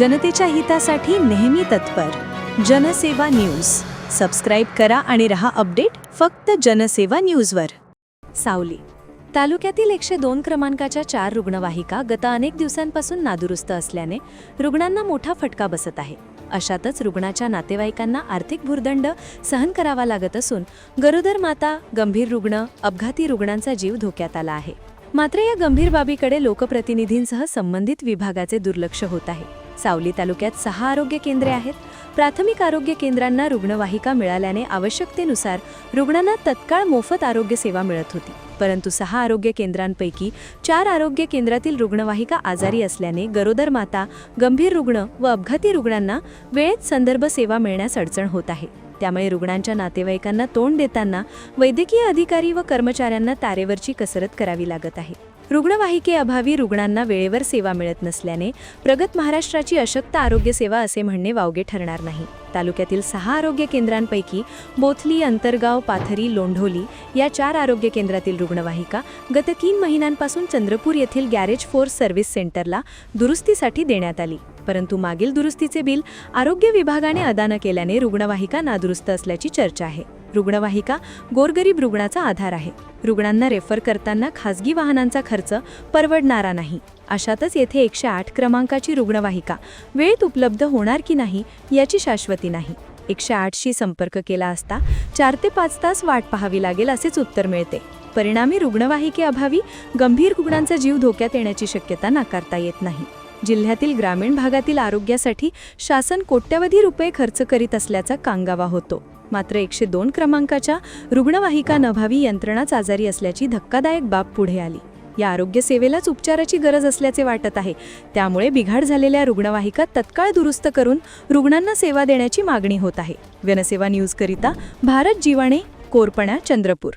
जनतेच्या हितासाठी नेहमी तत्पर. जनसेवा न्यूज. सबस्क्राईब करा आणि रहा अपडेट फक्त जनसेवा न्यूजवर. सावली. तालुक्यातील एकशे दोन क्रमांकाच्या चार रुग्णवाहिका गत अनेक दिवसांपासून नादुरुस्त असल्याने रुग्णांना मोठा फटका बसत आहे. अशातच रुग्णाच्या नातेवाईकांना आर्थिक भुर्दंड सहन करावा लागत असून गरोदर माता गंभीर रुग्ण अपघाती रुग्णांचा जीव धोक्यात आला आहे. मात्र या गंभीर बाबीकडे लोकप्रतिनिधींसह संबंधित विभागाचे दुर्लक्ष होत आहे. सावली तालुक्यात सहा आरोग्य केंद्रे आहेत. प्राथमिक आरोग्य केंद्रांना रुग्णवाहिका मिळाल्याने आवश्यकतेनुसार रुग्णांना तत्काळ मोफत आरोग्य सेवा मिळत होती. परंतु सहा आरोग्य केंद्रांपैकी चार आरोग्य केंद्रातील रुग्णवाहिका आजारी असल्याने गरोदर माता गंभीर रुग्ण व अपघाती रुग्णांना वेळेत संदर्भ सेवा मिळण्यास अडचण होत आहे. त्यामुळे रुग्णांच्या नातेवाईकांना तोंड देताना वैद्यकीय अधिकारी व कर्मचाऱ्यांना तारेवरची कसरत करावी लागत आहे. रुग्णवाहिकेअभावी रुग्णांना वेळेवर सेवा मिळत नसल्याने प्रगत महाराष्ट्राची अशक्त आरोग्य सेवा असे म्हणणे वावगे ठरणार नाही. तालुक्यातील सहा आरोग्य केंद्रांपैकी बोथली अंतरगाव पाथरी लोंढोली या चार आरोग्य केंद्रातील रुग्णवाहिका गत तीन महिन्यांपासून चंद्रपूर येथील गॅरेज फोर्स सर्व्हिस सेंटरला दुरुस्तीसाठी देण्यात आली. परंतु मागील दुरुस्तीचे बिल आरोग्य विभागाने अदा न केल्याने रुग्णवाहिका नादुरुस्त असल्याची चर्चा आहे. रुग्णवाहिका गोरगरीब रुग्णाचा आधार आहे. रुग्णांना रेफर करताना खासगी वाहनांचा खर्च परवडणारा नाही. अशातच येथे एकशे आठ क्रमांकाची रुग्णवाहिका वेळेत उपलब्ध होणार की नाही याची शाश्वती नाही. एकशे आठशी संपर्क केला असता चार ते पाच तास वाट पाहावी लागेल असेच उत्तर मिळते. परिणामी रुग्णवाहिकेअभावी गंभीर रुग्णांचा जीव धोक्यात येण्याची शक्यता नाकारता येत नाही. जिल्ह्यातील ग्रामीण भागातील आरोग्यासाठी शासन कोट्यवधी रुपये खर्च करीत असल्याचा कांगावा होतो. मात्र एकशे दोन क्रमांकाच्या रुग्णवाहिका नभावी यंत्रणाच आजारी असल्याची धक्कादायक बाब पुढे आली. या आरोग्य सेवेलाच उपचाराची गरज असल्याचे वाटत आहे. त्यामुळे बिघाड झालेल्या रुग्णवाहिका तत्काळ दुरुस्त करून रुग्णांना सेवा देण्याची मागणी होत आहे. जनसेवा न्यूजकरिता भारत जीवाणे कोरपणा चंद्रपूर.